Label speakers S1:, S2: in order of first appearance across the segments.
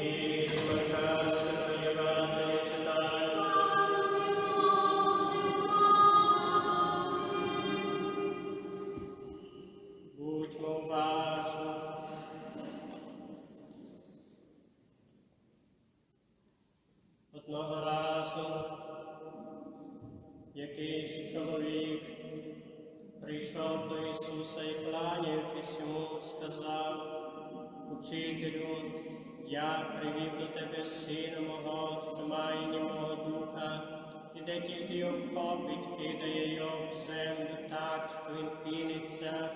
S1: Від піниться,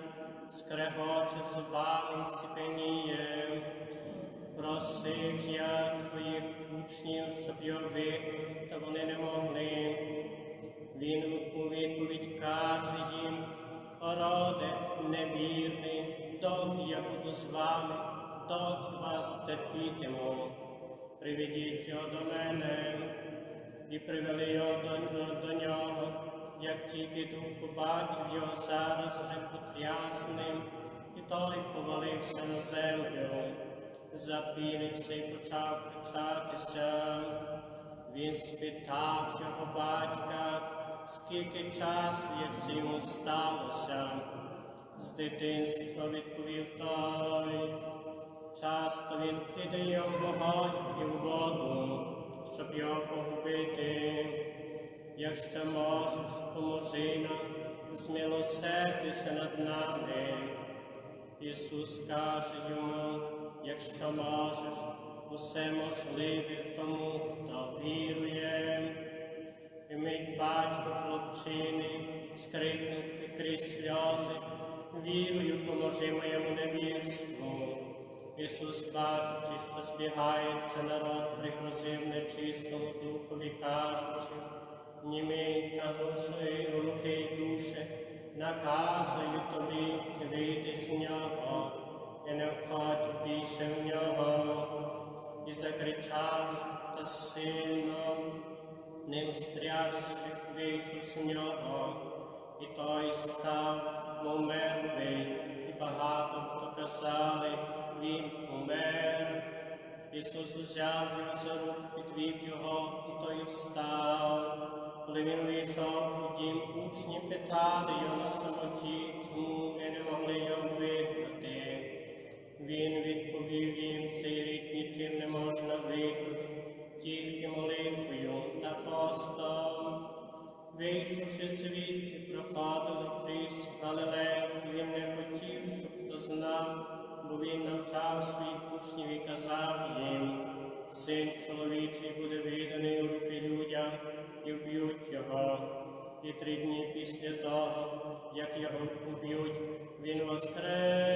S1: скрегоче зубами, сіпеніє. Просив я твоїх учнів, щоб його вигнали, та вони не могли. Він у відповідь каже їм, ороде невірний, доки я буду з вами, доки вас терпітиму. Приведіть його до мене і привели його до, до нього, як тільки дух побачив його зараз вже потрясним, і той повалився на землю, запінився і почав кричатися. Він спитав його батька, скільки часу, як це йому сталося. З дитинства відповів той. Часто він кидає в вогонь і в воду, щоб його погубити. Якщо можеш, поможи нам, змилосердися над нами. Ісус каже йому, якщо можеш, усе можливе тому, хто вірує. І мить батько хлопчини скрикнув крізь сльози, вірую, поможи моєму невірству. Ісус, бачучи, що збігається народ, пригрозив нечистому духові, кажучи, німий та глуши, глухий душе, наказую тобі вийти з нього, і не входь більше в нього. І закричав та сильно, ним стрясши, вийшов з нього, і той став, мов мертвий, і багато хто казали, він умер. Ісус узяв його за руку, підвів його, і той встав. Коли він вийшов у дім, учні питали його на самоті, чому ми не могли його вигнати. Він відповів їм, цей рік нічим не можна вигнати, тільки молитвою та постом. Вийшовши звідти, проходили крізь Галилею, він не хотів, щоб хто знав, бо він навчав своїх учнів і казав їм, син чоловічий буде виданий у руки людям і вб'ють його. І три дні після того, як його уб'ють, він воскресне.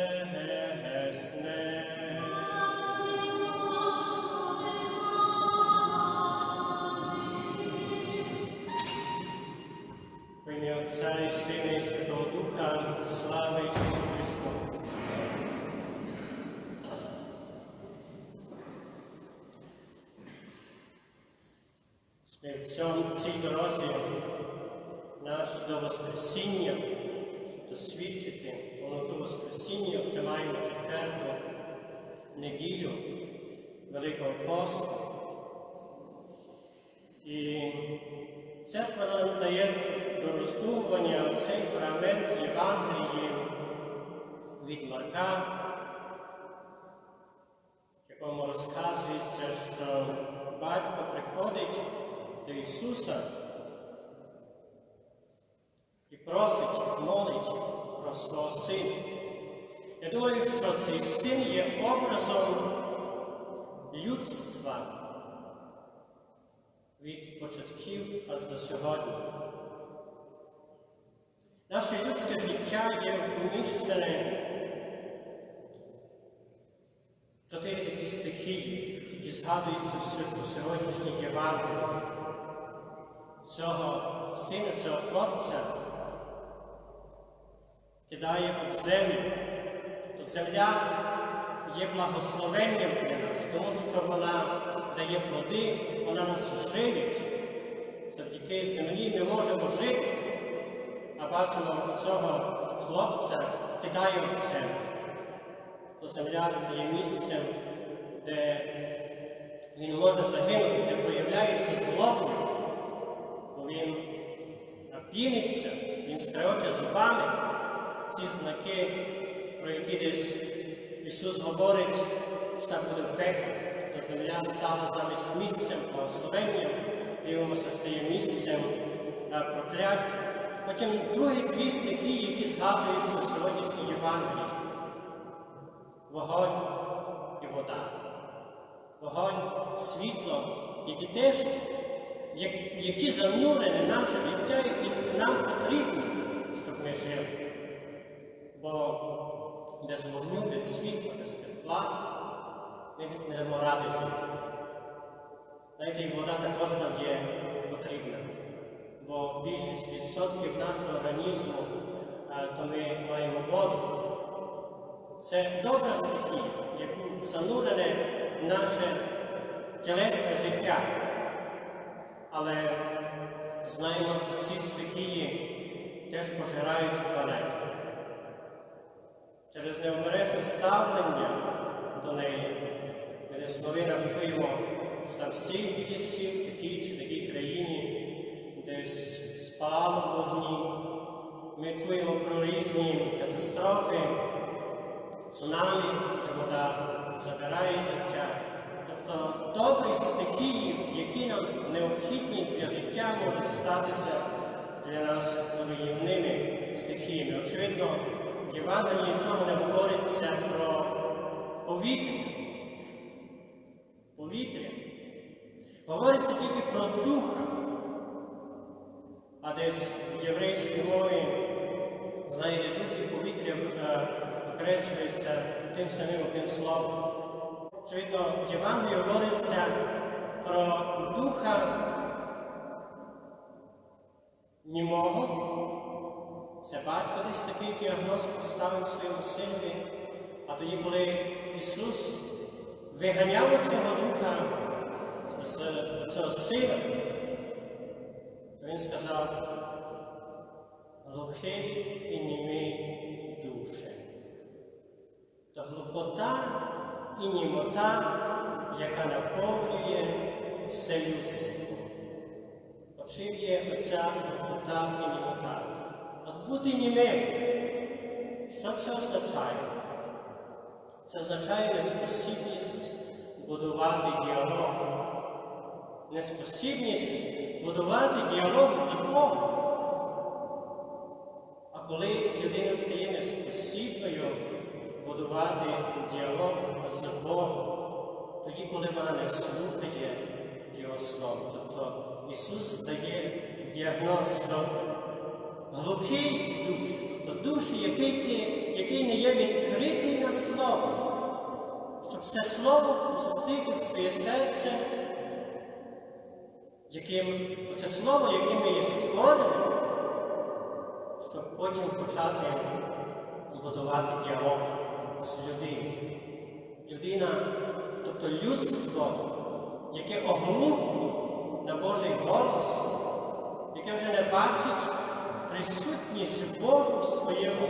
S1: Отця і Сина і Святого Духа, слава Ісусу Христу! Ми в цьому в цій дорозі наші до Воскресіння, щоб досвідчити повноту Воскресіння, вже маємо четверту неділю Великого посту. І церква нам дає до роздумування цей фрагмент Євангелії від Марка, Ісуса і просить, молить про свого сина. Я думаю, що цей син є образом людства від початків аж до сьогодні. Наше людське життя є вміщене чотири такі стихії, які згадуються в сьогоднішніх Євангеліях. Цього сина, цього хлопця кидає об землю. То земля є благословенням для нас, тому що вона дає плоди, вона нас живить. Завдяки землі ми можемо жити, а бачимо цього хлопця кидає об землю. То земля стає місцем, де він може загинути, де проявляється зло, він піниться, він скрече зубами ці знаки, про які десь Ісус говорить, що там буде в пеклі, то земля стала замість місцем благословення, дивимося, стає місцем е, прокляття. Потім другі дві стихії, які згадуються у сьогоднішній Євангелії. Вогонь і вода. Вогонь, світло, які теж, які занурені наше життя, і нам потрібно, щоб ми жили. Бо без вогню, без світла, без тепла ми не будемо ради жити. Знаєте, і вода також нам є потрібна, бо більшість відсотків нашого організму, е, то ми маємо воду. Це добра стихія, яку занурене наше тілесне життя. Але знаємо, що ці стихії теж пожирають планету. Через необережне ставлення до неї ми десь новинах чуємо, що там стільки лісів в такій чи такій країні десь спало вогні. Ми чуємо про різні катастрофи, цунамі, де вода забирає життя. Тобто добрі стихії, які нам необхідні для життя, можуть статися для нас руйнівними стихіями. Очевидно, в Євангелії нічого не говориться про повітря. Повітря. Говориться тільки про духа. А десь в єврейській мові, знаєте, дух і повітря е, окреслюються тим самим одним словом. Очевидно, в Євангелії говориться про духа німого. Це батько десь такий діагноз поставив своєму синові. А тоді, коли Ісус виганяв цього духа з цього сина, то Він сказав, глухий і німий душе. То глухота і німота, яка наповнює все людство. Очим є оця глухота і німота. От бути німим. Що це означає? Це означає неспосібність будувати діалог. Неспосібність будувати діалог з Богом. А коли людина стає неспосібною будувати діалог з Богом, тоді, коли вона не слухає Його Слово. Тобто Ісус дає діагноз, що глухий душ, тобто душі, який, який не є відкритий на Слово, щоб це Слово пустити в своє серце, яким, це Слово, яким ми є створені, щоб потім почати будувати діалог з людиною. Людина, тобто людство, яке оглухло на Божий голос, яке вже не бачить присутність Божу в своєму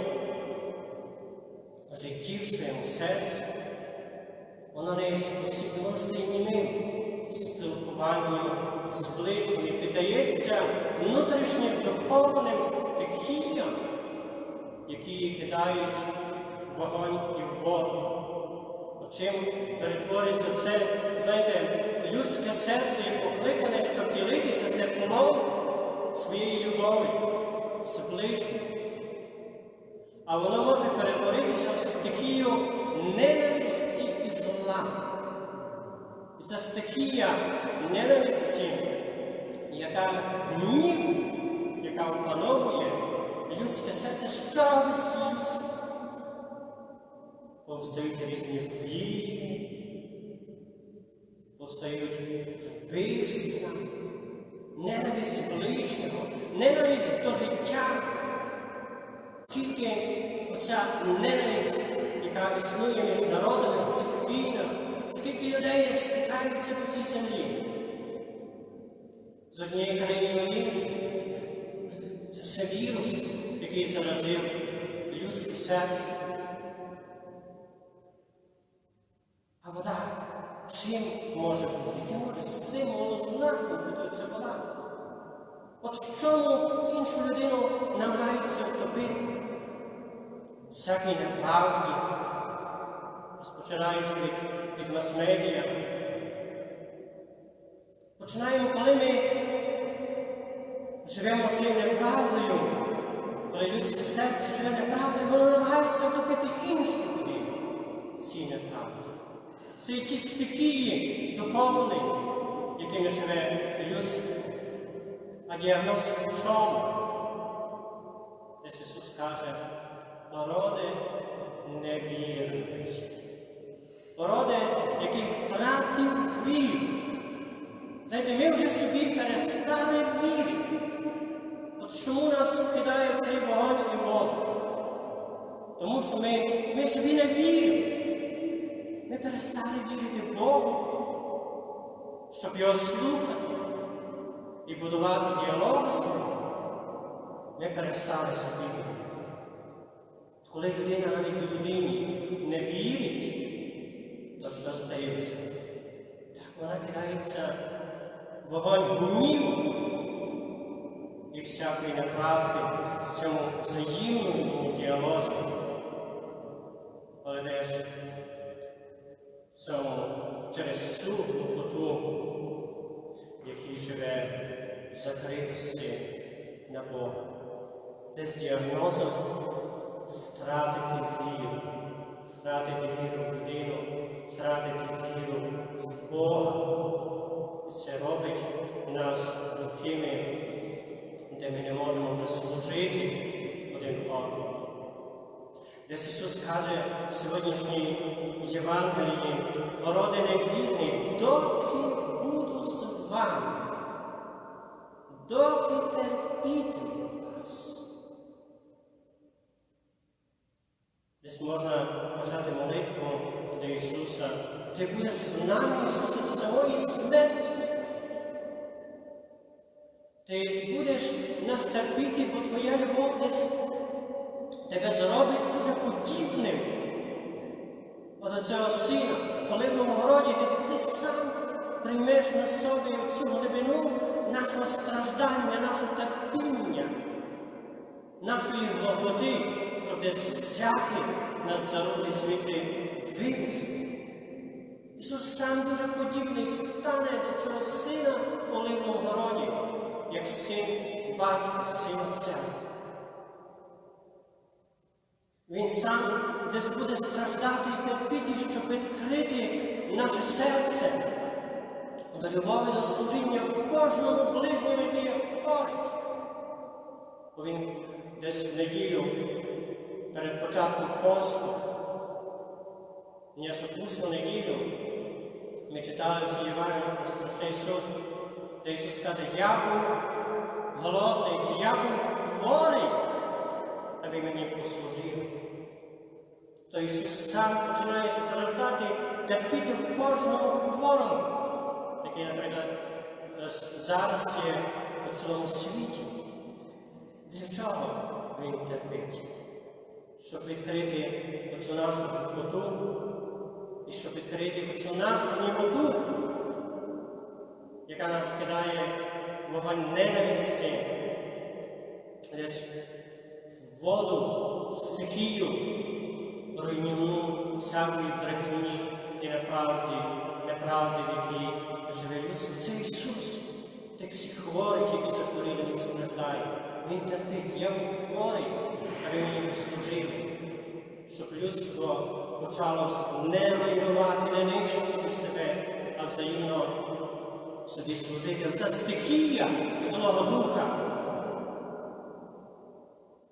S1: житті, в своєму серці, воно не спосібно німим спілкуванню з ближніми, піддається внутрішнім духовним стихіям, які кидають вогонь і воду. Чим перетворюється це, знаєте, людське серце є покликане, щоб ділитися теплом своєї любові з ближнім. А воно може перетворитися в стихію ненависті і зла. І ця стихія ненависті, яка гнів, яка опановує людське серце, що робить з людством? Повстають різні війни, повстають вбивства, ненависть ближнього, ненависть до життя. Тільки оця ненависть, яка існує між народами в цих війнах, скільки людей стикаються по цій землі. З однієї країни в іншу. Це все вірус, який заразив людське серце. Вода чим може бути? Яким може символом знаком бути ця вода? От в чому іншу людину намагаються втопити? Всякій неправді, розпочинаючи від, від мас-медіа. Починаємо, коли ми живемо цією неправдою, коли людське серце живе неправдою, воно намагається втопити іншу людину в цій неправді. Це ті стихії духовні, якими живе людство. А діагноз в чому? Десь Ісус каже, народи невірний. Народи, який втратив віру. Знаєте, ми вже собі перестали вірити. От чому нас кидає цей вогонь і воду? Тому що ми, ми собі не віримо. Перестали вірити Богу, щоб його слухати і будувати діалог з ним. Ми перестали собі вірити. Коли людина навіть людині не вірить, то що стається? Так вона кидається в вогонь гніву і всякої неправди в цьому взаємному діалозі. Але теж в цьому через цю глухоту, який живе в закритості на Бога, де з діагнозом втратити віру, втратити віру в людину, втратити віру в Бога. Десь Ісус каже в сьогоднішній Євангелії, народи невірні, доки буду з вами, доки терпітиму вас. Десь можна почати молитву до Ісуса. Ти будеш з нами, Ісусе, до самої смерті. Ти будеш нас терпіти, бо Твоя любов десь тебе зробить дуже подібним до цього сина в поливному городі, де ти сам приймеш на собі цю глибину нашого страждання, нашого терпіння, нашої влагоди, щоб десь взяти нас за руки світи вивести. Ісус сам дуже подібний стане до цього сина в оливному городі, як син батька, син отця. Він сам десь буде страждати і терпіти, щоб відкрити наше серце до любові, до служіння в кожному ближньому, який говорить. Бо він десь в неділю перед початком посту, М'ясопусну неділю, ми читали цю Євангелію про страшний суд, де Ісус каже, я був голодний, чи я був хворий, а ви мені послужили. То Ісус сам починає страждати, терпіти в кожному хворому, такий, наприклад, зараз є у цілому світі. Для чого Він терпить? Щоб відкрити оцю нашу глухоту і щоб відкрити оцю нашу німоту, яка нас кидає в вогонь ненависті, десь воду, в стихію, руйнівну всякої брехні і неправди, неправди, в якій живе людство. Це Ісус, тих всіх хворих, які захворіли страждає. Він терпить, я був хворий, а ви мені послужили, щоб людство почало не руйнувати, не нищити себе, а взаємно собі служити. Це стихія Злого Духа,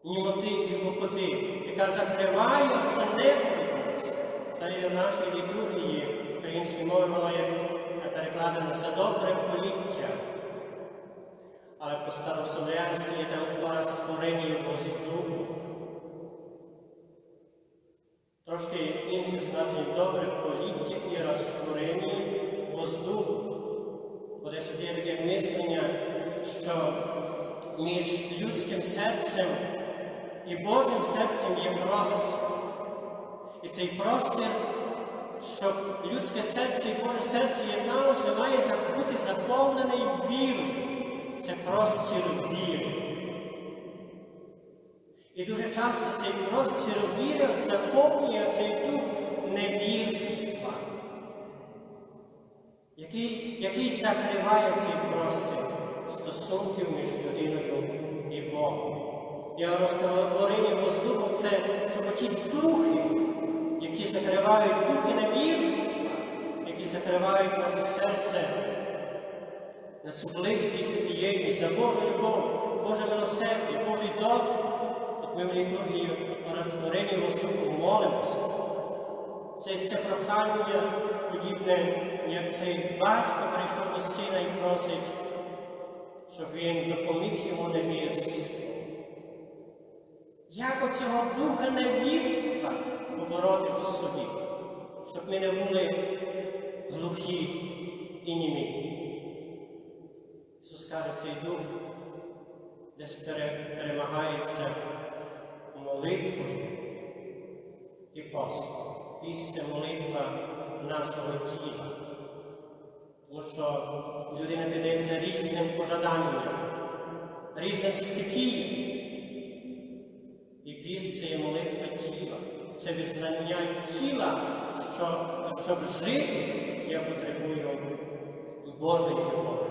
S1: німоти і глухоти, яка закриває це нас. Це є в нашій літургії української мови, воно є перекладено за добре поліття. Але по старослов'янськи є там образ створення воздуху. Трошки інше значення добре поліття і розтворення воздуху. Бо десь є таке мислення, що між людським серцем і Божим серцем є простір. І цей простір щоб людське серце і Боже серце єдналося, має бути заповнений вірою. Це простір віри. І дуже часто цей простір віри заповнює цей дух невірства, який, який закриває цей простір стосунків між людиною і Богом. Я розтворення воздуху це, щоб ті духи, які закривають духи невірства, які закривають наше серце на цю близькість і єдність, на Божу любов, Боже милосердя, Божий дотик. От ми в літургії на розтворенні воздуху молимося. Це, це прохання подібне, як цей батько прийшов до сина і просить, щоб він допоміг йому невірству. Як оцього духа невірства побороти в собі, щоб ми не були глухі і німі. Ісус каже, цей дух десь перемагається молитвою і постом. Це молитва нашого тіла. Тому що людина піддається різним пожаданням, різним стихіям. І піст це є молитва тіла. Це визнання тіла, що, щоб жити, я потребую Божої любові,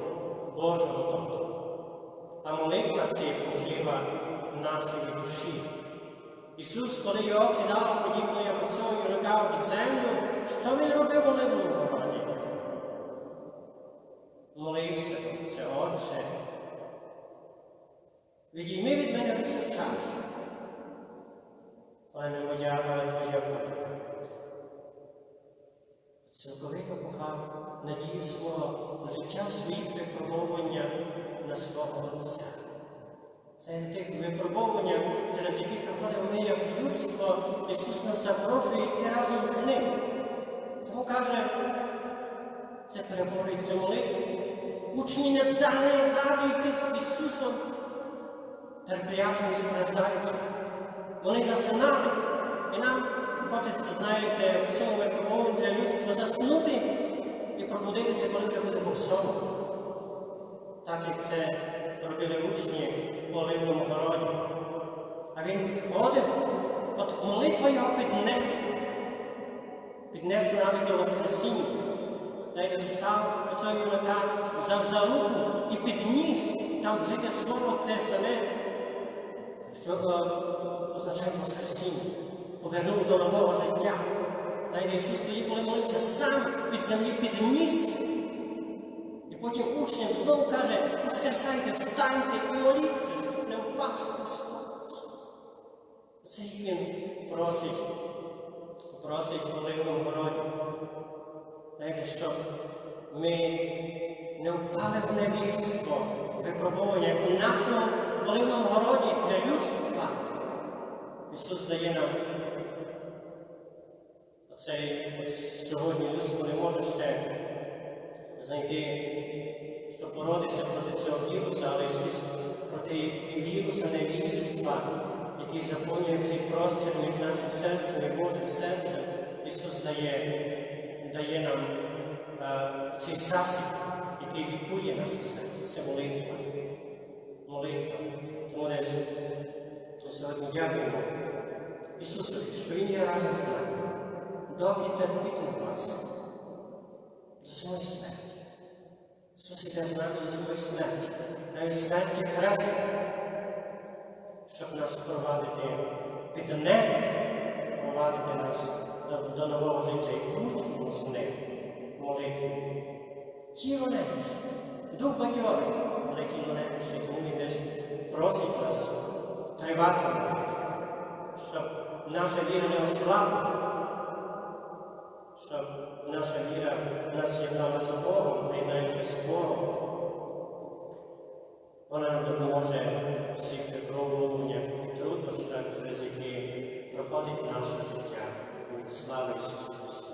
S1: Божого дотику. А молитва це пожива нашої душі. Ісус, коли його кидало подібно, як цього юнака в землю, що він робив у Оливному городі? Молився, це Отче. Відійми від мене цю чашу. Але не моя, але твоя воля. Цілковито поклав надію свого життя в своїх випробовування на свого Отця. Це тих випробовування, через які проходимо ми як людство, Ісус нас запрошує йти разом з ним. Тому каже, це переборюється молитвою. Учні не дали ради йти з Ісусом, терплячим і страждаючим. Вони засинали, і нам хочеться, знаєте, в цьому випробуванні для людства заснути і пробудитися, коли вже будемо в сому. Так як це робили учні в Оливному городі. А він підходив, от молитва його піднесла, піднесла навіть до Воскресіння. Та й став оцього юнака, взяв за руку і підніс там вжите слово те саме, що е, означає Воскресіння, повернув до нового життя. Знаєте, Ісус тоді, коли молився, сам від землі підніс. І потім учням знову каже, воскресайте, встаньте і моліться, щоб не впасти спокус. Це він просить, просить в Оливному городі. Знаєте, щоб ми не впали в невірство, випробування, в нашому Оливному городі для людства. Ісус дає нам оцей сьогодні людство не може ще знайти, щоб боротися проти цього віруса, але Ісус проти віруса невірства, який заповнює цей простір між нашим серцем і Божим серцем, Ісус дає, дає нам е, цей засіб, який лікує наше серце. Це молитва. Молитва. Десь ми сьогодні дякуємо Ісусові, що Він є разом з нами, доки терпітиме вас. До своєї смерті. Ісус іде з нами до своєї смерті, навіть смерті хреста, щоб нас провадити, піднести, провадити нас до, до нового життя. І будь з ним молитві. Тіло неміж, дух але тіло неміж, і він десь просить нас тривати щоб наша віра не ослабла, щоб наша віра нас єднала з Богом, приєднаючись з Богом. Вона нам допоможе всіх випробуваннях і труднощах, через які проходить наше життя. Слава Ісусу!